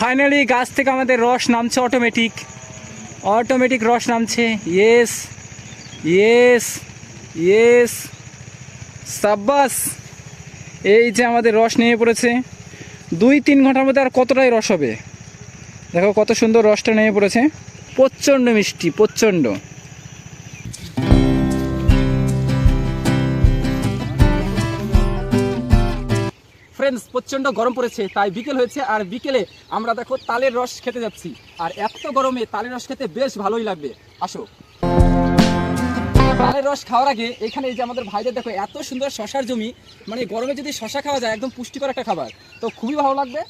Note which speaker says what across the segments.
Speaker 1: Finally গাছ থেকে আমাদের রস নামছে অটোমেটিক অটোমেটিক রস নামছে। ইয়েস ইয়েস ইয়েস সাব্বাস, এই যে আমাদের রস নেমে পড়েছে। দুই তিন ঘণ্টার মধ্যে আর কতটাই রস হবে? দেখো কত সুন্দর রসটা নেমে পড়েছে। প্রচণ্ড মিষ্টি, প্রচণ্ড। ফ্রেন্ডস, প্রচণ্ড গরম পড়েছে, তাই বিকেল হয়েছে আর বিকেলে আমরা দেখো তালের রস খেতে যাচ্ছি। আর এত গরমে তালের রস খেতে বেশ ভালোই লাগবে। আসো। তালের রস খাওয়ার আগে এখানে যে আমাদের ভাইদের দেখো, এত সুন্দর শশার জমি মানে গরমে যদি শশা খাওয়া যায়, একদম পুষ্টিকর একটা খাবার। তো খুবই ভালো লাগবে।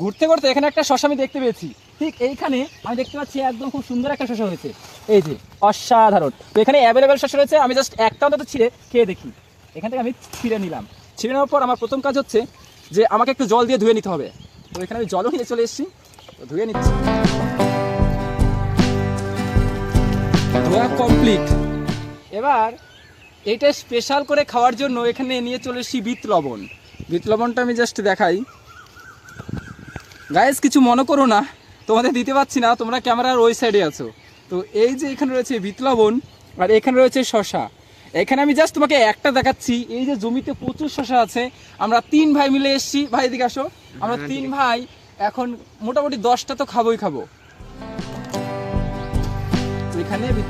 Speaker 1: ঘুরতে ঘুরতে এখানে একটা শশা আমি দেখতে পেয়েছি। ঠিক এইখানে আমি দেখতে পাচ্ছি একদম খুব সুন্দর একটা শশা হয়েছে। এই যে, অসাধারণ। তো এখানে অ্যাভেলেবেল শশা রয়েছে, আমি জাস্ট একটা অন্তত ছিঁড়ে খেয়ে দেখি। এখান থেকে আমি ছিঁড়ে নিলাম। ছিঁড়ে নেওয়ার পর আমার প্রথম কাজ হচ্ছে যে আমাকে একটু জল দিয়ে ধুয়ে নিতে হবে। তো এখানে আমি জলও নিয়ে চলে এসেছি। তো ধুয়ে নিচ্ছি। ধোয়া কমপ্লিট এবার এটা স্পেশাল করে খাওয়ার জন্য এখানে নিয়ে চলে এসেছি বিট লবণ। বিট লবণটা আমি জাস্ট দেখাই। গায়েস কিছু মনে করো না, তোমাদের দিতে পারছি না, তোমরা ক্যামেরার ওই সাইডে আছো। তো এই যে এখানে রয়েছে বিট লবণ, আর এখানে রয়েছে শশা এখানে আমি জাস্ট তোমাকে একটা দেখাচ্ছি। এই যে জমিতে প্রচুর শশা আছে। আমরা তিন ভাই মিলে এসছি। ভাই এদিকে আসো। আমরা তিন ভাই এখন মোটামুটি দশটা তো খাবোই খাব। এখানে বিট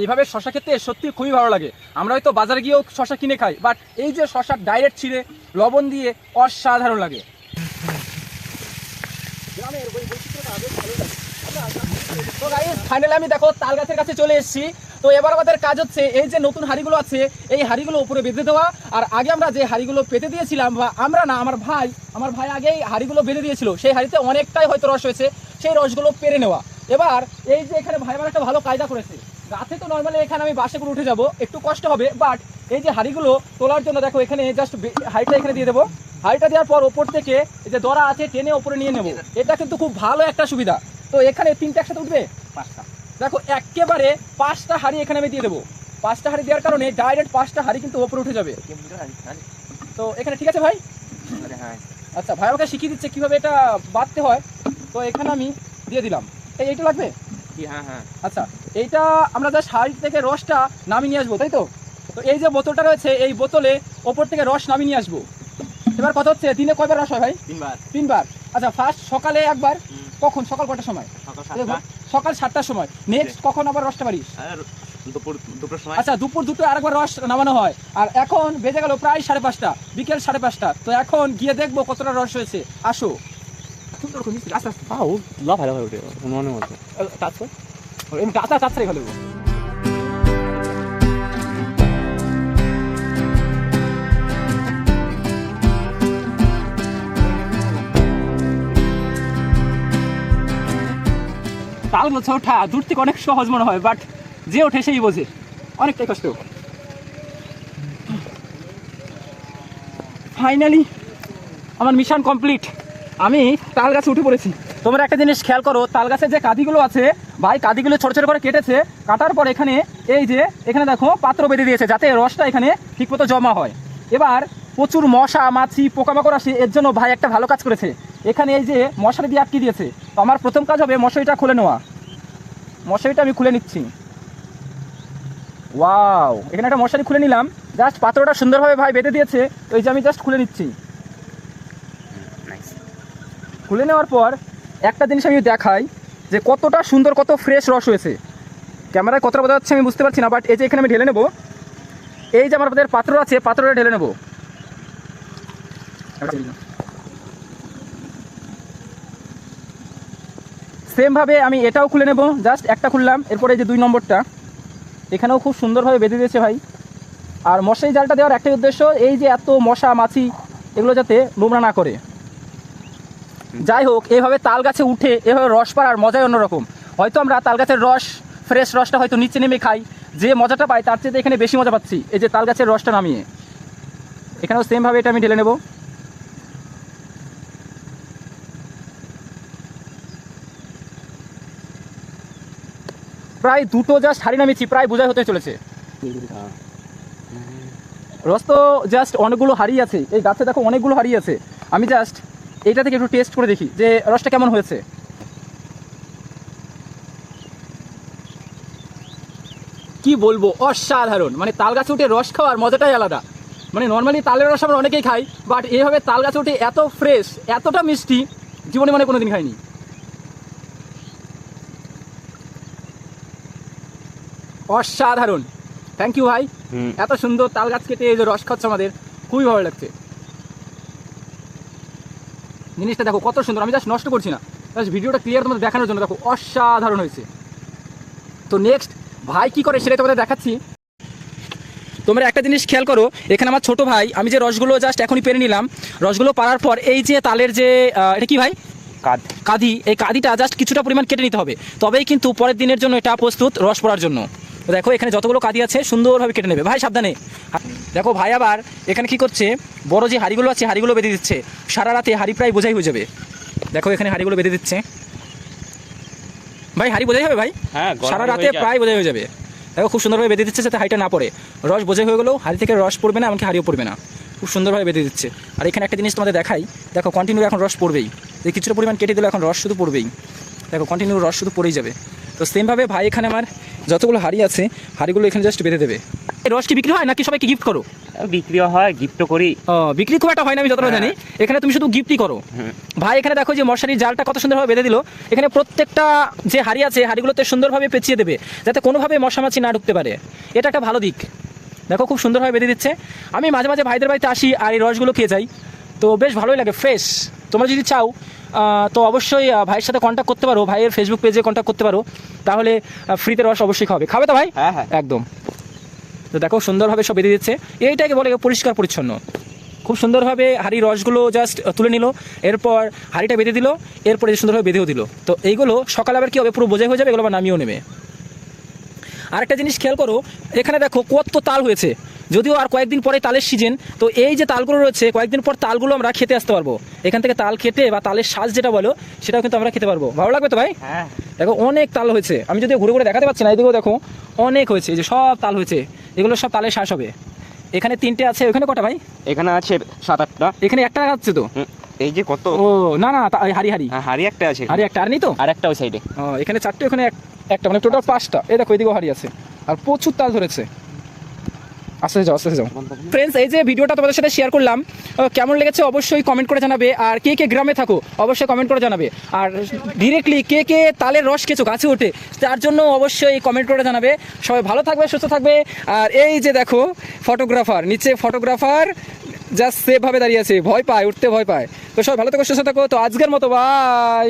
Speaker 1: এইভাবে শশা খেতে সত্যি খুবই ভালো লাগে। আমরা হয়তো বাজারে গিয়েও শশা কিনে খাই বাট এই যে শশা ডাইরেক্ট ছিঁড়ে, লবণ দিয়ে অসাধারণ লাগে। তো ফাইনালি আমি দেখো তাল গাছের কাছে চলে এসেছি। তো এবার আমাদের কাজ হচ্ছে, এই যে নতুন হাড়িগুলো আছে, এই হাড়িগুলো উপরে বেঁধে দেওয়া। আর আগে আমরা যে হাড়িগুলো পেতে দিয়েছিলাম, বা আমরা না, আমার ভাই আমার ভাই আগেই হাড়িগুলো বেঁধে দিয়েছিল। সেই হাড়িতে অনেকটাই হয়তো রস হয়েছে সেই রসগুলো পেরে নেওয়া। এবার এই যে এখানে ভাই আমার একটা ভালো কায়দা করেছে। রাতে তো নর্মালি এখানে আমি বাসে করে উঠে যাব একটু কষ্ট হবে বাট এই যে হাড়িগুলো তোলার জন্য দেখো এখানে জাস্ট হাড়িটা এখানে দিয়ে দেবো। হাড়িটা দেওয়ার পর ওপর থেকে এই যে দড়া আছে টেনে ওপরে নিয়ে নেব। এটা কিন্তু খুব ভালো একটা সুবিধা। তো এখানে তিনটা একসাথে উঠবে? পাঁচটা। দেখো একেবারে পাঁচটা হাড়ি এখানে আমি দিয়ে দেবো। পাঁচটা হাড়ি দেওয়ার কারণে ডাইরেক্ট পাঁচটা হাড়ি কিন্তু ওপরে উঠে যাবে। তো এখানে ঠিক আছে ভাই? আচ্ছা ভাই আমাকে শিখিয়ে দিচ্ছে কীভাবে এটা বাঁধতে হয়। তো এখানে আমি দিয়ে দিলাম। এই এইটা লাগবে?
Speaker 2: হ্যাঁ হ্যাঁ।
Speaker 1: আচ্ছা এইটা আমরা জাস্ট হাড়ি থেকে রসটা নামিয়ে নিয়ে আসব তাই তো? তো এই যে বোতলটা রয়েছে এই বোতলে ওপর থেকে রস নামিয়ে নিয়ে আসব। এবার কথা হচ্ছে দিনে কয়বার রস হয় ভাই?
Speaker 2: তিনবার।
Speaker 1: তিনবার। আচ্ছা ফার্স্ট সকালে একবার কখন? সকাল কটার সময়?
Speaker 2: সকাল
Speaker 1: সাতটার সময়। নেক্সট কখন আবার রসটা পারিস
Speaker 2: দুপুর দুপুর সময়?
Speaker 1: আচ্ছা দুপুর দুটো আরেকবার রস নামানো হয়। আর এখন বেজে গেল প্রায় সাড়ে পাঁচটা বিকেল সাড়ে পাঁচটা। তো এখন গিয়ে দেখব কতটা রস হয়েছে। আসো। সুন্দর করে মিষ্টি, আস্তে আস্তে
Speaker 2: উঠে মনে মতো
Speaker 1: ওঠা দূর থেকে অনেক সহজ মনে হয় বাট যে ওঠে সেই বোঝে অনেকটাই কষ্ট ফাইনালি আমার মিশন কমপ্লিট আমি তাল গাছে উঠে পড়েছি। তোমরা একটা জিনিস খেয়াল করো, তাল গাছের যে কাঁদিগুলো আছে, ভাই কাঁদিগুলো ছোট ছোট করে কেটেছে, কাটার পর এখানে এই যে, এখানে দেখো পাত্র বেঁধে দিয়েছে, যাতে রসটা এখানে ঠিকমতো জমা হয়। এবার প্রচুর মশা, মাছি, পোকামাকড় আসে, এর জন্য ভাই একটা ভালো কাজ করেছে। এখানে এই যে মশারি দিয়ে আটকে দিয়েছে। তো আমার প্রথম কাজ হবে মশারিটা খুলে নেওয়া। মশারিটা আমি খুলে নিচ্ছি। ওয়াও, এখানে একটা মশারি খুলে নিলাম। জাস্ট পাত্রটা সুন্দরভাবে ভাই বেঁধে দিয়েছে, তো এই যে আমি জাস্ট খুলে নিচ্ছি। খুলে নেওয়ার পর একটা জিনিস আমি দেখাই যে কতটা সুন্দর, কত ফ্রেশ রস হয়েছে। ক্যামেরায় কতটা বোঝা যাচ্ছে আমি বুঝতে পারছি না বাট এই যে এখানে আমি ঢেলে নেব। এই যে আমার আমাদের পাত্র আছে, পাত্রটা ঢেলে নেব। সেমভাবে আমি এটাও খুলে নেব জাস্ট একটা খুললাম, এরপরে এই যে দুই নম্বরটা। এখানেও খুব সুন্দরভাবে বেঁধে দিয়েছে ভাই। আর মশারি জালটা দেওয়ার একটাই উদ্দেশ্য, এই যে এত মশা, মাছি, এগুলো যাতে নোংরা না করে। যাই হোক, এভাবে তাল গাছে উঠে, এভাবে রস পাড়ার মজাই অন্যরকম। হয়তো আমরা তাল গাছের রস ফ্রেশ রসটা হয়তো নিচে নেমে খাই। যে মজাটা পাই, তার চেয়ে এখানে বেশি মজা পাচ্ছি, এই যে তাল গাছের রসটা নামিয়ে। এখানেও সেমভাবে এটা আমি ঢেলে নেব। প্রায় দুটো জাস্ট হাড়ি নামিয়েছি, প্রায় বোঝাই হতে চলেছে। রস তো জাস্ট অনেকগুলো হাড়ি আছে। এই গাছে দেখো অনেকগুলো হাড়ি আছে। আমি জাস্ট এইটা থেকে একটু টেস্ট করে দেখি যে রসটা কেমন হয়েছে। কি বলব? অসাধারণ। মানে তাল গাছে উঠে রস খাওয়ার মজাটাই আলাদা। মানে নর্মালি তালের রস আমরা অনেকেই খাই বাট এইভাবে তাল গাছে উঠে এত ফ্রেশ এতটা মিষ্টি জীবনে মানে কোনোদিন খাইনি। অসাধারণ। থ্যাংক ইউ ভাই। এত সুন্দর তাল গাছ কেটে এই যে রস খাচ্ছে আমাদের খুবই ভালো লাগছে। জিনিসটা দেখো কত সুন্দর আমি জাস্ট নষ্ট করছি না। জাস্ট ভিডিওটা ক্লিয়ার তোমাদের দেখানোর জন্য দেখো অসাধারণ হয়েছে। তো নেক্সট ভাই কি করে সেটাই তোমাদের দেখাচ্ছি। তোমরা একটা জিনিস খেয়াল করো এখানে আমার ছোট ভাই আমি যে রসগুলো জাস্ট এখনই পেরে নিলাম রসগুলো পারার পর এই যে তালের যে এটা কি ভাই?
Speaker 2: কাদ
Speaker 1: কাঁদি এই কাঁদিটা জাস্ট কিছুটা পরিমাণ কেটে নিতে হবে। তবেই কিন্তু পরের দিনের জন্য এটা প্রস্তুত রস পড়ার জন্য। দেখো এখানে যতগুলো কাঁদি আছে সুন্দরভাবে কেটে নেবে। ভাই সাবধানে। দেখো ভাই আবার এখানে কি করছে? বড় যে হাড়িগুলো আছে হাড়িগুলো বেঁধে দিচ্ছে। সারা রাতে হাড়ি প্রায় বোঝাই হয়ে যাবে। দেখো এখানে হাড়িগুলো বেঁধে দিচ্ছে। ভাই হাড়ি বোঝাই হবে ভাই?
Speaker 2: হ্যাঁ
Speaker 1: সারা রাতে প্রায় বোঝাই হয়ে যাবে। দেখো খুব সুন্দরভাবে বেঁধে দিচ্ছে যাতে হাড়িটা না পড়ে। রস বোঝাই হয়ে গেলেও হাড়ি থেকে রস পড়বে না এমনকি হাড়িও পড়বে না। খুব সুন্দরভাবে বেঁধে দিচ্ছে। আর এখানে একটা জিনিস তোমাদের দেখাই। দেখো কন্টিনিউ এখন রস পড়বেই। যে কিছুটা পরিমাণ কেটে দিলে এখন রস শুধু পড়বেই। দেখো কন্টিনিউ রস শুধু পড়েই যাবে। তো সেমভাবে ভাই এখানে আমার যতগুলো হাড়ি আছে হাড়িগুলো এখানে জাস্ট বেঁধে দেবে। এই রস কি বিক্রি হয় নাকি সবাইকে গিফট করো?
Speaker 2: বিক্রিও হয় গিফটও করি।
Speaker 1: ও, বিক্রি খুব একটা হয় না আমি যতটা
Speaker 2: হ্যাঁ।
Speaker 1: জানি। এখানে তুমি শুধু গিফটই করো।
Speaker 2: হুম।
Speaker 1: ভাই এখানে দেখো যে মশারির জালটা কত সুন্দরভাবে বেঁধে দিল। এখানে প্রত্যেকটা যে হাড়ি আছে হাড়িগুলোতে সুন্দরভাবে পেঁচিয়ে দেবে যাতে কোনোভাবে মশা মাছি না ঢুকতে পারে। এটা একটা ভালো দিক। দেখো খুব সুন্দরভাবে বেঁধে দিচ্ছে। আমি মাঝে মাঝে ভাইদের বাড়িতে আসি আর এই রসগুলো খেয়ে যাই। তো বেশ ভালোই লাগে ফ্রেশ তোমরা যদি চাও তো অবশ্যই ভাইয়ের সাথে কন্ট্যাক্ট করতে পারো ভাইয়ের ফেসবুক পেজে কন্ট্যাক্ট করতে পারো তাহলে ফ্রিতে রস অবশ্যই খাবে। খাবে তো ভাই?
Speaker 2: হ্যাঁ হ্যাঁ।
Speaker 1: একদম। তো দেখো সুন্দরভাবে সব বেঁধে দিচ্ছে। এইটাকে বলে পরিষ্কার পরিচ্ছন্ন। খুব সুন্দরভাবে হাড়ির রসগুলো জাস্ট তুলে নিল এরপর হাড়িটা বেঁধে দিল এরপরে সুন্দরভাবে বেঁধেও দিল। তো এইগুলো সকালে আবার কী হবে? পুরো বোঝাই হয়ে যাবে এগুলো আবার নামিয়েও নেবে। আরেকটা জিনিস খেয়াল করো এখানে দেখো কত তাল হয়েছে। যদিও আর কয়েকদিন পরে তালের সিজন তো এই যে তালগুলো রয়েছে কয়েকদিন পর তালগুলো আমরা খেতে আসতে পারব। এখান থেকে তাল খেতে বা তালের শ্বাস যেটা বলো সেটাও কিন্তু আমরা খেতে পারব। ভালো লাগবে তো ভাই?
Speaker 2: হ্যাঁ।
Speaker 1: দেখো অনেক তাল হয়েছে। আমি যদি ঘুরে ঘুরে দেখাতে পারছি না এদিকেও দেখো অনেক হয়েছে এই যে সব তাল হয়েছে। এগুলো সব তালের শ্বাস হবে। এখানে তিনটে আছে ওখানে কটা ভাই?
Speaker 2: এখানে আছে সাত আটটা।
Speaker 1: এখানে একটা আছে তো?
Speaker 2: এই যে কত?
Speaker 1: ও না না হাড়ি হাড়ি।
Speaker 2: হ্যাঁ, হাড়ি একটা আছে
Speaker 1: হাড়ি একটা আর নেই তো?
Speaker 2: আর একটা ওই সাইডে
Speaker 1: ও, এখানে চারটে ওখানে এক- একটা মানে টোটাল পাঁচটা। এই দেখো এদিকেও হাড়ি আছে। আর প্রচুর তাল ধরেছে। আস্তে যাও আস্তে যাও। ফ্রেন্ডস এই যে ভিডিওটা তোমাদের সাথে শেয়ার করলাম কেমন লেগেছে অবশ্যই কমেন্ট করে জানাবে, আর কে কে গ্রামে থাকো, অবশ্যই কমেন্ট করে জানাবে। আর ডিরেক্টলি কে কে তালের রস খেছো গাছে ওঠে তার জন্য অবশ্যই কমেন্ট করে জানাবে। সবাই ভালো থাকবে, সুস্থ থাকবে। আর এই যে দেখো ফটোগ্রাফার নিচে ফটোগ্রাফার জাস্ট সেফভাবে দাঁড়িয়ে আছে, ভয় পায়, উঠতে ভয় পায়। তো সবাই ভালো থাকো, সুস্থ থাকো। তো আজকের মতো বাই